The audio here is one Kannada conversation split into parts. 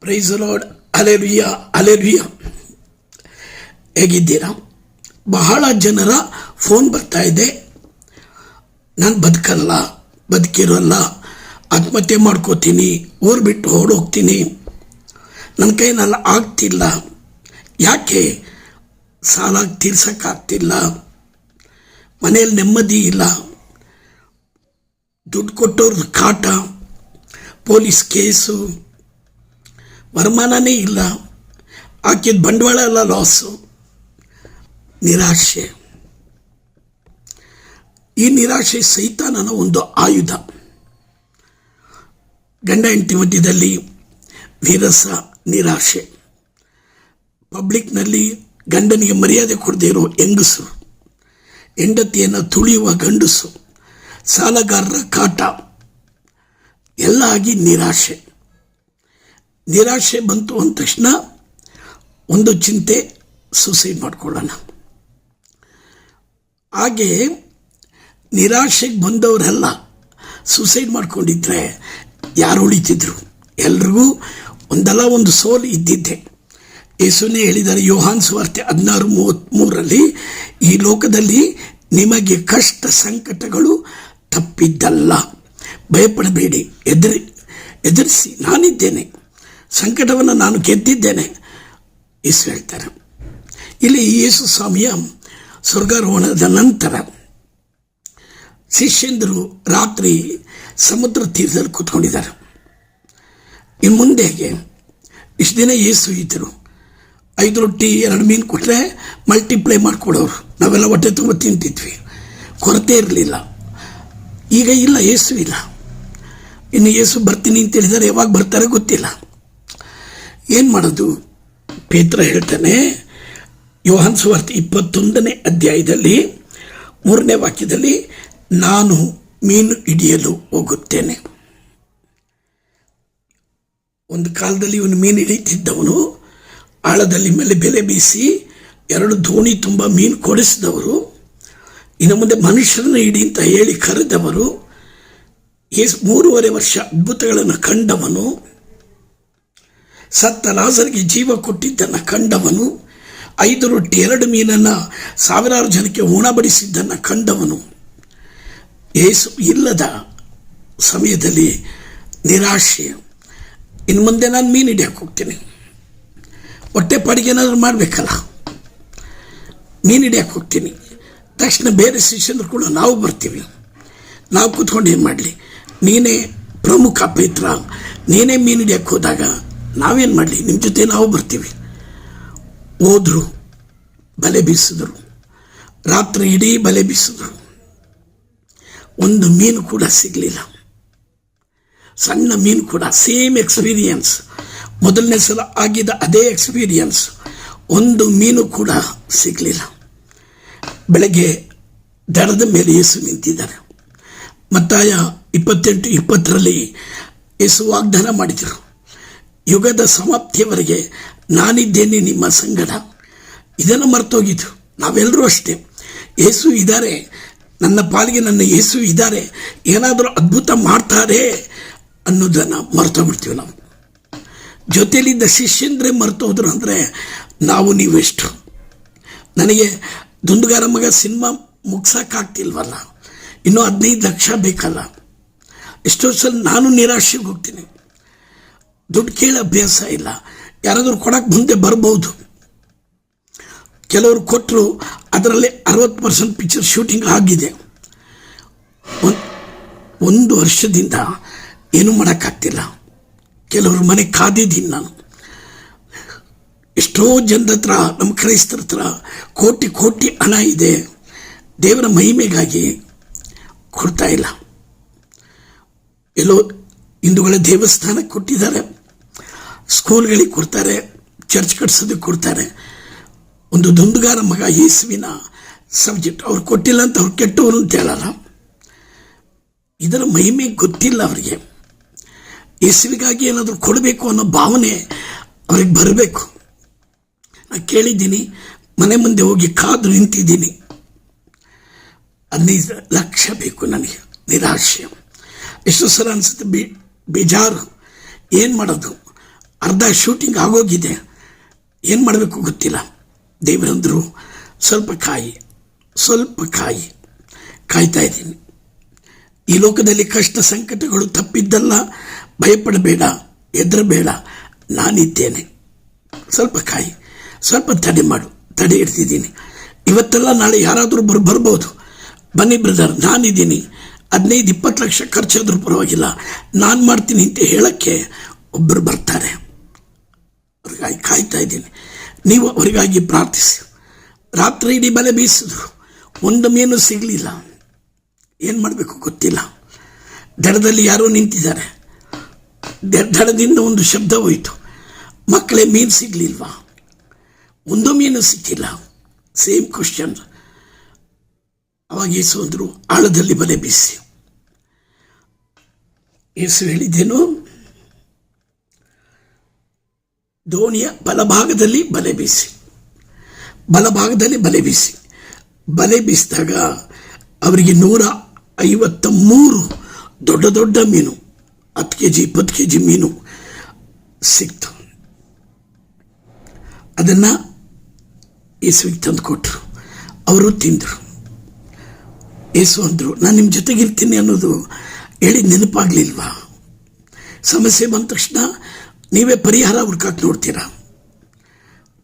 ಪ್ರೈಸ್ ಲಾರ್ಡ್ ಅಲೆರಿಯ ಅಲೆರಿಯ ಹೇಗಿದ್ದೀರಾ? ಬಹಳ ಜನರ ಫೋನ್ ಬರ್ತಾ ಇದೆ. ನಾನು ಬದುಕಲ್ಲ, ಬದುಕಿರಲ್ಲ, ಆತ್ಮಹತ್ಯೆ ಮಾಡ್ಕೋತೀನಿ, ಊರು ಬಿಟ್ಟು ಹೋಗ್ತೀನಿ ನನ್ನ ಕೈನಲ್ಲಿ ಆಗ್ತಿಲ್ಲ. ಯಾಕೆ? ಸಾಲ ತೀರ್ಸೋಕ್ಕಾಗ್ತಿಲ್ಲ. ಮನೆಯಲ್ಲಿ ನೆಮ್ಮದಿ ಇಲ್ಲ. ದುಡ್ಡು ಕೊಟ್ಟವ್ರದ್ದು ಕಾಟ, ಪೊಲೀಸ್ ಕೇಸು. ವರಮಾನನೇ ಇಲ್ಲ. ಹಾಕಿದ ಬಂಡವಾಳ ಎಲ್ಲ ಲಾಸು ನಿರಾಶೆ. ಈ ನಿರಾಶೆ ಸೈತಾನನ ಒಂದು ಆಯುಧ. ಗಂಡ ಹೆಂಡತಿ ಮಧ್ಯದಲ್ಲಿ ವಿರಸ ನಿರಾಶೆ. ಪಬ್ಲಿಕ್ನಲ್ಲಿ ಗಂಡನಿಗೆ ಮರ್ಯಾದೆ ಕೊಡದೇ ಇರೋ ಹೆಂಗಸು. ಹೆಂಡತಿಯನ್ನು ತುಳಿಯುವ ಗಂಡಸು. ಸಾಲಗಾರರ ಕಾಟ. ಎಲ್ಲ ಆಗಿ ನಿರಾಶೆ. ನಿರಾಶೆ ಬಂತು ಅಂದ ತಕ್ಷಣ ಒಂದು ಚಿಂತೆ ಸೂಸೈಡ್ ಮಾಡ್ಕೊಳ್ಳೋಣ. ಹಾಗೆ ನಿರಾಶೆಗೆ ಬಂದವರೆಲ್ಲ ಸೂಸೈಡ್ ಮಾಡ್ಕೊಂಡಿದ್ರೆ ಯಾರು ಉಳಿತಿದ್ರು? ಎಲ್ರಿಗೂ ಒಂದಲ್ಲ ಒಂದು ಸೋಲ್ ಇದ್ದಿದ್ದೆ. ಯೇಸುನೇ ಹೇಳಿದ್ದಾರೆ, ಯೋಹಾನ್ ಸುವಾರ್ತೆ ಹದಿನಾರು ಮೂವತ್ತ್ಮೂರರಲ್ಲಿ ಈ ಲೋಕದಲ್ಲಿ ನಿಮಗೆ ಕಷ್ಟ ಸಂಕಟಗಳು ತಪ್ಪಿದ್ದಲ್ಲ. ಭಯಪಡಬೇಡಿ, ಎದುರಿ, ಎದುರಿಸಿ. ನಾನಿದ್ದೇನೆ. ಸಂಕಟವನ್ನು ನಾನು ಗೆದ್ದಿದ್ದೇನೆ. ಯೇಸು ಹೇಳ್ತಾರೆ. ಇಲ್ಲಿ ಯೇಸು ಸ್ವಾಮಿಯ ಸ್ವರ್ಗಾರೋಹಣದ ನಂತರ ಶಿಷ್ಯಂದರು ರಾತ್ರಿ ಸಮುದ್ರ ತೀರದಲ್ಲಿ ಕೂತ್ಕೊಂಡಿದ್ದಾರೆ. ಇನ್ನು ಮುಂದೆಗೆ ಇಷ್ಟು ದಿನ ಏಸು ಇದ್ದರು. ಐದು ರೊಟ್ಟಿ, ಎರಡು ಮೀನು ಕೊಟ್ಟರೆ ಮಲ್ಟಿಪ್ಲೈ ಮಾಡಿಕೊಡೋರು. ನಾವೆಲ್ಲ ಹೊಟ್ಟೆ ತುಂಬ ತಿಂತಿದ್ವಿ. ಕೊರತೆ ಇರಲಿಲ್ಲ. ಈಗ ಇಲ್ಲ ಏಸು ಇಲ್ಲ. ಇನ್ನು ಏಸು ಬರ್ತೀನಿ ಅಂತ ಹೇಳಿದರೆ ಯಾವಾಗ ಬರ್ತಾರೆ ಗೊತ್ತಿಲ್ಲ. ಏನು ಮಾಡೋದು? ಪೇತ್ರ ಹೇಳ್ತಾನೆ, ಯೋಹನ್ ಸುವಾರ್ತೆ ಇಪ್ಪತ್ತೊಂದನೇ ಅಧ್ಯಾಯದಲ್ಲಿ, ಮೂರನೇ ವಾಕ್ಯದಲ್ಲಿ, ನಾನು ಮೀನು ಹಿಡಿಯಲು ಹೋಗುತ್ತೇನೆ. ಒಂದು ಕಾಲದಲ್ಲಿ ಇವನು ಮೀನು ಹಿಡಿತಿದ್ದವನು, ಆಳದಲ್ಲಿ ಮೇಲೆ ಬೆಲೆ ಬೀಸಿ, ಎರಡು ದೋಣಿ ತುಂಬ ಮೀನು ಕೊಡಿಸಿದವರು, ಇನ್ನು ಮುಂದೆ ಮನುಷ್ಯರನ್ನ ಹಿಡಿ ಅಂತ ಹೇಳಿ ಕರೆದವರು ಏಸ್ ಮೂರುವರೆ ವರ್ಷ ಅದ್ಭುತಗಳನ್ನು ಕಂಡವನು ಸತ್ತ ಲಾಸರಿಗೆ ಜೀವ ಕೊಟ್ಟಿದ್ದನ್ನು ಕಂಡವನು, ಐದು ರೊಟ್ಟಿ ಎರಡು ಮೀನನ್ನು ಸಾವಿರಾರು ಜನಕ್ಕೆ ಉಣಬಡಿಸಿದ್ದನ್ನು ಕಂಡವನು. ಏಸು ಇಲ್ಲದ ಸಮಯದಲ್ಲಿ ನಿರಾಶೆ. ಇನ್ನು ಮುಂದೆ ನಾನು ಮೀನು ಹಿಡಿಯಕ್ಕೆ ಹೋಗ್ತೀನಿ. ಹೊಟ್ಟೆ ಪಾಡಿಗೆ ಏನಾದರೂ ಮಾಡಬೇಕಲ್ಲ? ಮೀನು ಹಿಡಿಯಕ್ಕೆ ಹೋಗ್ತೀನಿ. ತಕ್ಷಣ ಬೇರೆ ಶಿಷ್ಯಂದ್ರು ಕೂಡ ನಾವು ಬರ್ತೀವಿ. ನಾವು ಕೂತ್ಕೊಂಡು ಏನು ಮಾಡಲಿ? ನೀನೇ ಪ್ರಮುಖ ಪೈತ್ರ. ನೀನೇ ಮೀನು ಹಿಡಿಯಕ್ಕೆ ಹೋದಾಗ ನಾವೇನು ಮಾಡಲಿ? ನಿಮ್ಮ ಜೊತೆ ನಾವು ಬರ್ತೀವಿ. ಹೋದರು, ಬಲೆ ಬೀಸಿದ್ರು. ರಾತ್ರಿ ಇಡೀ ಬಲೆ ಬೀಸಿದ್ರು. ಒಂದು ಮೀನು ಕೂಡ ಸಿಗಲಿಲ್ಲ. ಸಣ್ಣ ಮೀನು ಕೂಡ ಸೇಮ್ ಎಕ್ಸ್ಪೀರಿಯನ್ಸ್ ಮೊದಲನೇ ಸಲ ಆಗಿದ್ದ ಅದೇ ಎಕ್ಸ್ಪೀರಿಯನ್ಸ್ ಒಂದು ಮೀನು ಕೂಡ ಸಿಗಲಿಲ್ಲ. ಬೆಳಗ್ಗೆ ದಡದ ಮೇಲೆ ಯೇಸು ನಿಂತಿದ್ದಾರೆ. ಮತ್ತಾಯ ಇಪ್ಪತ್ತೆಂಟು, ಇಪ್ಪತ್ತರಲ್ಲಿ ಯೇಸು ವಾಗ್ದಾನ ಮಾಡಿದರು. ಯುಗದ ಸಮಾಪ್ತಿಯವರೆಗೆ ನಾನಿದ್ದೇನೆ ನಿಮ್ಮ ಸಂಗಡ. ಇದನ್ನು ಮರ್ತೋಗಿದ್ದು. ನಾವೆಲ್ಲರೂ ಅಷ್ಟೇ. ಯೇಸು ಇದ್ದಾರೆ. ನನ್ನ ಪಾಲಿಗೆ ನನ್ನ ಯೇಸು ಇದ್ದಾರೆ. ಏನಾದರೂ ಅದ್ಭುತ ಮಾಡ್ತಾರೆ ಅನ್ನೋದನ್ನು ಮರ್ತೋಗ್ಬಿಡ್ತೀವಿ ನಾವು. ಜೊತೆಯಲ್ಲಿದ್ದ ಶಿಷ್ಯಂದ್ರೆ ಮರ್ತೋದ್ರು ಅಂದರೆ ನಾವು ನೀವೆಷ್ಟು? ನನಗೆ ದುಂಡುಗಾರ ಮಗ ಸಿನಿಮಾ ಮುಗ್ಸೋಕ್ಕಾಗ್ತಿಲ್ವಲ್ಲ ಇನ್ನೂ ಹದಿನೈದು ಲಕ್ಷ ಬೇಕಲ್ಲ? ಎಷ್ಟೋ ಸಲ ನಾನು ನಿರಾಶೆಗೆ ಹೋಗ್ತೀನಿ. ದುಡ್ಡು ಕೇಳಿ ಅಭ್ಯಾಸ ಇಲ್ಲ. ಯಾರಾದರೂ ಕೊಡೋಕ್ಕೆ ಮುಂದೆ ಬರ್ಬೋದು. ಕೆಲವರು ಕೊಟ್ಟರು ಅದರಲ್ಲಿ ಅರವತ್ತು ಪರ್ಸೆಂಟ್ ಪಿಕ್ಚರ್ ಶೂಟಿಂಗ್ ಆಗಿದೆ. ಒಂದು ವರ್ಷದಿಂದ ಏನೂ ಮಾಡೋಕ್ಕಾಗ್ತಿಲ್ಲ. ಕೆಲವರು ಮನೆ ಕಾದಿದ್ದೀನಿ ನಾನು. ಎಷ್ಟೋ ಜನರ ಹತ್ರ, ನಮ್ಮ ಕ್ರೈಸ್ತರ ಹತ್ರ ಕೋಟಿ ಕೋಟಿ ಹಣ ಇದೆ. ದೇವರ ಮಹಿಮೆಗಾಗಿ ಕೊಡ್ತಾ ಇಲ್ಲ. ಎಲ್ಲೋ ಹಿಂದೂಗಳ ದೇವಸ್ಥಾನಕ್ಕೆ ಕೊಟ್ಟಿದ್ದಾರೆ. ಸ್ಕೂಲ್ಗಳಿಗೆ ಕೊಡ್ತಾರೆ, ಚರ್ಚ್ ಕಟ್ಸೋದಕ್ಕೆ ಕೊಡ್ತಾರೆ. ಒಂದು ದುಂದುಗಾರ ಮಗ ಯೇಸುವಿನ ಸಬ್ಜೆಕ್ಟ್. ಅವ್ರು ಕೊಟ್ಟಿಲ್ಲ ಅಂತ ಅವ್ರು ಕೆಟ್ಟವರು ಅಂತ ಹೇಳಲ್ಲ. ಇದರ ಮಹಿಮೆ ಗೊತ್ತಿಲ್ಲ ಅವರಿಗೆ. ಯೇಸುವಿಗಾಗಿ ಏನಾದರೂ ಕೊಡಬೇಕು ಅನ್ನೋ ಭಾವನೆ ಅವ್ರಿಗೆ ಬರಬೇಕು. ನಾನು ಕೇಳಿದ್ದೀನಿ, ಮನೆ ಮುಂದೆ ಹೋಗಿ ಕಾದು ನಿಂತಿದ್ದೀನಿ. ಹದಿನೈದು ಲಕ್ಷ ಬೇಕು ನನಗೆ, ನಿರಾಶೆ. ಎಷ್ಟು ಸಲ ಅನಿಸುತ್ತೆ, ಬಿ ಬೇಜಾರು. ಏನು ಮಾಡೋದು? ಅರ್ಧ ಶೂಟಿಂಗ್ ಆಗೋಗಿದೆ. ಏನು ಮಾಡಬೇಕು ಗೊತ್ತಿಲ್ಲ. ದೇವರಂದರು, ಸ್ವಲ್ಪ ಕಾಯಿ ಸ್ವಲ್ಪ ಕಾಯಿ. ಕಾಯ್ತಾ ಇದ್ದೀನಿ. ಈ ಲೋಕದಲ್ಲಿ ಕಷ್ಟ ಸಂಕಟಗಳು ತಪ್ಪಿದ್ದಲ್ಲ, ಭಯಪಡಬೇಡ, ಹೆದರಬೇಡ, ನಾನಿದ್ದೇನೆ. ಸ್ವಲ್ಪ ಕಾಯಿ, ಸ್ವಲ್ಪ ತಡೆ ಮಾಡು, ತಡೆ ಇಡ್ತಿದ್ದೀನಿ. ಇವತ್ತೆಲ್ಲ ನಾಳೆ ಯಾರಾದರೂ ಬರ್, ಬರ್ಬೋದು. ಬನ್ನಿ ಬ್ರದರ್ ನಾನಿದ್ದೀನಿ. ಹದಿನೈದು ಇಪ್ಪತ್ತು ಲಕ್ಷ ಖರ್ಚಾದರೂ ಪರವಾಗಿಲ್ಲ. ನಾನು ಮಾಡ್ತೀನಿ ಅಂತ ಹೇಳೋಕ್ಕೆ ಒಬ್ಬರು ಬರ್ತಾರೆ. ಅವ್ರಿಗಾಗಿ ಕಾಯ್ತಾ ಇದ್ದೀನಿ. ನೀವು ಅವರಿಗಾಗಿ ಪ್ರಾರ್ಥಿಸಿ. ರಾತ್ರಿ ಇಡೀ ಬಲೆ ಬೀಸಿದ್ರು ಒಂದು ಮೀನು ಸಿಗಲಿಲ್ಲ. ಏನು ಮಾಡಬೇಕು ಗೊತ್ತಿಲ್ಲ. ದಡದಲ್ಲಿ ಯಾರೋ ನಿಂತಿದ್ದಾರೆ. ದಡದಿಂದ ಒಂದು ಶಬ್ದ ಹೋಯಿತು. ಮಕ್ಕಳೇ, ಮೀನು ಸಿಗಲಿಲ್ವಾ? ಒಂದು ಮೀನು ಸಿಕ್ಕಿಲ್ಲ. ಸೇಮ್ ಕ್ವಶನ್ ಅವಾಗ ಏಸು ಅಂದರು, ಆಳದಲ್ಲಿ ಬಲೆ ಬೀಸಿ. ಏಸು ಹೇಳಿದ್ದೇನು? ದೋಣಿಯ ಬಲಭಾಗದಲ್ಲಿ ಬಲೆ ಬೀಸಿ. ಬಲಭಾಗದಲ್ಲಿ ಬಲೆ ಬೀಸಿ. ಬಲೆ ಬೀಸಿದಾಗ ಅವರಿಗೆ ನೂರ ಐವತ್ತ ಮೂರು ದೊಡ್ಡ ದೊಡ್ಡ ಮೀನು, ಹತ್ತು ಕೆ ಜಿ ಇಪ್ಪತ್ತು ಕೆ ಜಿ ಮೀನು ಸಿಕ್ತು. ಅದನ್ನು ಯೇಸುವಿಗೆ ತಂದು ಕೊಟ್ಟರು. ಅವರು ತಿಂದರು. ಯೇಸು ಅಂದರು, ನಾನು ನಿಮ್ಮ ಜೊತೆಗಿರ್ತೀನಿ ಅನ್ನೋದು ಹೇಳಿ ನೆನಪಾಗಲಿಲ್ವಾ? ಸಮಸ್ಯೆ ಬಂದ ತಕ್ಷಣ ನೀವೇ ಪರಿಹಾರ ಹುಡ್ಕಕ್ಕೆ ನೋಡ್ತೀರಾ?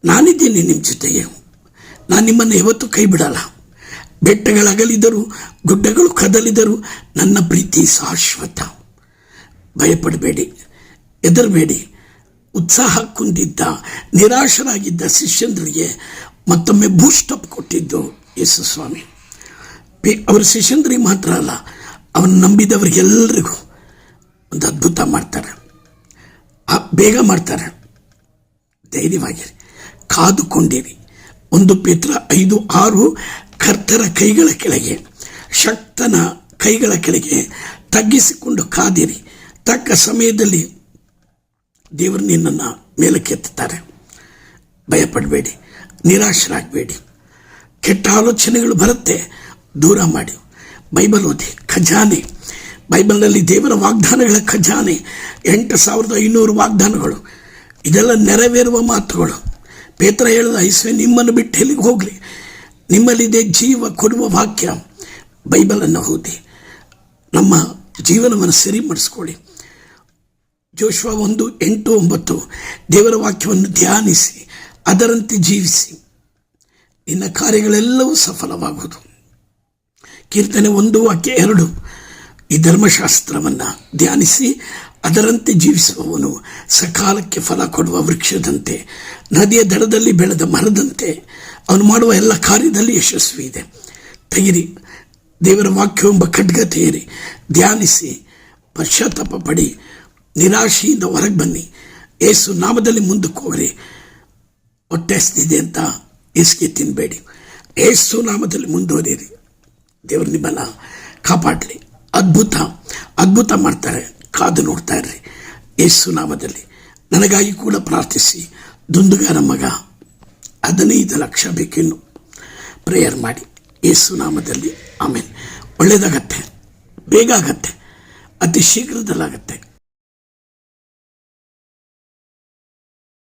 ನಾನಿದ್ದೀನಿ ನಿಮ್ಮ ಜೊತೆಗೆ. ನಾನು ನಿಮ್ಮನ್ನು ಯಾವತ್ತೂ ಕೈ ಬಿಡಲ್ಲ. ಬೆಟ್ಟಗಳಗಲಿದ್ದರು, ಗುಡ್ಡಗಳು ಕದಲಿದರು ನನ್ನ ಪ್ರೀತಿ ಶಾಶ್ವತ. ಭಯಪಡಬೇಡಿ, ಹೆದರಬೇಡಿ. ಉತ್ಸಾಹ ಕುಂದಿದ್ದ, ನಿರಾಶರಾಗಿದ್ದ ಶಿಷ್ಯಂದ್ರಿಗೆ ಮತ್ತೊಮ್ಮೆ ಬೂಸ್ಟಪ್ ಕೊಟ್ಟಿದ್ದು ಯೇಸು ಸ್ವಾಮಿ ಅವರ ಶಿಷ್ಯಂದ್ರಿಗೆ ಮಾತ್ರ ಅಲ್ಲ, ಅವನು ನಂಬಿದವರಿಗೆಲ್ಲರಿಗೂ ಒಂದು ಅದ್ಭುತ ಮಾಡ್ತಾರೆ. ಬೇಗ ಮಾಡ್ತಾರೆ. ಧೈರ್ಯವಾಗಿರಿ. ಕಾದುಕೊಂಡಿರಿ. ಒಂದು ಪೇತ್ರ ಐದು ಆರು ಕರ್ತರ ಕೈಗಳ ಕೆಳಗೆ, ಶಕ್ತನ ಕೈಗಳ ಕೆಳಗೆ ತಗ್ಗಿಸಿಕೊಂಡು ಕಾದಿರಿ. ತಕ್ಕ ಸಮಯದಲ್ಲಿ ದೇವರು ನಿನ್ನನ್ನು ಮೇಲಕ್ಕೆತ್ತಾರೆ ಭಯಪಡಬೇಡಿ. ನಿರಾಶರಾಗಬೇಡಿ. ಕೆಟ್ಟ ಆಲೋಚನೆಗಳು ಬರುತ್ತೆ. ದೂರ ಮಾಡಿ. ಬೈಬಲ್ ಓದಿ. ಖಜಾನೆ. ಬೈಬಲ್ನಲ್ಲಿ ದೇವರ ವಾಗ್ದಾನಗಳ ಖಜಾನೆ ಎಂಟು ಸಾವಿರದ ಐನೂರು ವಾಗ್ದಾನಗಳು. ಇದೆಲ್ಲ ನೆರವೇರುವ ಮಾತುಗಳು. ಪೇತ್ರ ಹೇಳಿದ ಐಸ್ವೆ ನಿಮ್ಮನ್ನು ಬಿಟ್ಟು ಎಲ್ಲಿಗೆ ಹೋಗಲಿ? ನಿಮ್ಮಲ್ಲಿದೆ ಜೀವ ಕೊಡುವ ವಾಕ್ಯ. ಬೈಬಲನ್ನು ಓದಿ. ನಮ್ಮ ಜೀವನವನ್ನು ಸರಿ ಮಾಡಿಸ್ಕೊಳ್ಳಿ ಜೋಶ್ವ ಒಂದು ಎಂಟು ಒಂಬತ್ತು, ದೇವರ ವಾಕ್ಯವನ್ನು ಧ್ಯಾನಿಸಿ, ಅದರಂತೆ ಜೀವಿಸಿ. ನಿನ್ನ ಕಾರ್ಯಗಳೆಲ್ಲವೂ ಸಫಲವಾಗುವುದು. ಕೀರ್ತನೆ ಒಂದು ವಾಕ್ಯ ಎರಡು ಈ ಧರ್ಮಶಾಸ್ತ್ರವನ್ನು ಧ್ಯಾನಿಸಿ ಅದರಂತೆ ಜೀವಿಸುವವನು ಸಕಾಲಕ್ಕೆ ಫಲ ಕೊಡುವ ವೃಕ್ಷದಂತೆ, ನದಿಯ ದಡದಲ್ಲಿ ಬೆಳೆದ ಮರದಂತೆ, ಅವನು ಮಾಡುವ ಎಲ್ಲ ಕಾರ್ಯದಲ್ಲಿ ಯಶಸ್ವಿ ಇದೆ. ತೆಗಿರಿ, ದೇವರ ವಾಕ್ಯವೆಂಬ ಖಡ್ಗ ತೆಗಿರಿ ಧ್ಯಾನಿಸಿ, ಪಶ್ಚಾತ್ತಾಪ ಪಡಿ, ನಿರಾಶೆಯಿಂದ ಹೊರಗೆ ಬನ್ನಿ. ಏಸು ನಾಮದಲ್ಲಿ ಮುಂದಕ್ಕೆ ಹೋಗ್ರಿ. ಹೊಟ್ಟೆ ಹಸ್ತಿದೆ ಅಂತ ಏಸಿಗೆ ತಿನ್ನಬೇಡಿ ಏಸು ನಾಮದಲ್ಲಿ ಮುಂದುವರಿಯಿರಿ ದೇವರು ನಿಮ್ಮನ್ನು ಕಾಪಾಡಲಿ. ಅದ್ಭುತ ಅದ್ಭುತ ಮಾಡ್ತಾರೆ. ಕಾದು ನೋಡ್ತಾ ಇರ್ರಿ. ಯೇಸು ನಾಮದಲ್ಲಿ. ನನಗಾಗಿ ಕೂಡ ಪ್ರಾರ್ಥಿಸಿ. ದುಂದುಗಾರ ಮಗ, ಹದಿನೈದು ಲಕ್ಷ ಬೇಕೆನ್ನು. ಪ್ರೇಯರ್ ಮಾಡಿ. ಯೇಸು ನಾಮದಲ್ಲಿ. ಆಮೇಲೆ ಒಳ್ಳೆಯದಾಗತ್ತೆ ಬೇಗ ಆಗತ್ತೆ. ಅತಿ ಶೀಘ್ರದಲ್ಲಾಗತ್ತೆ.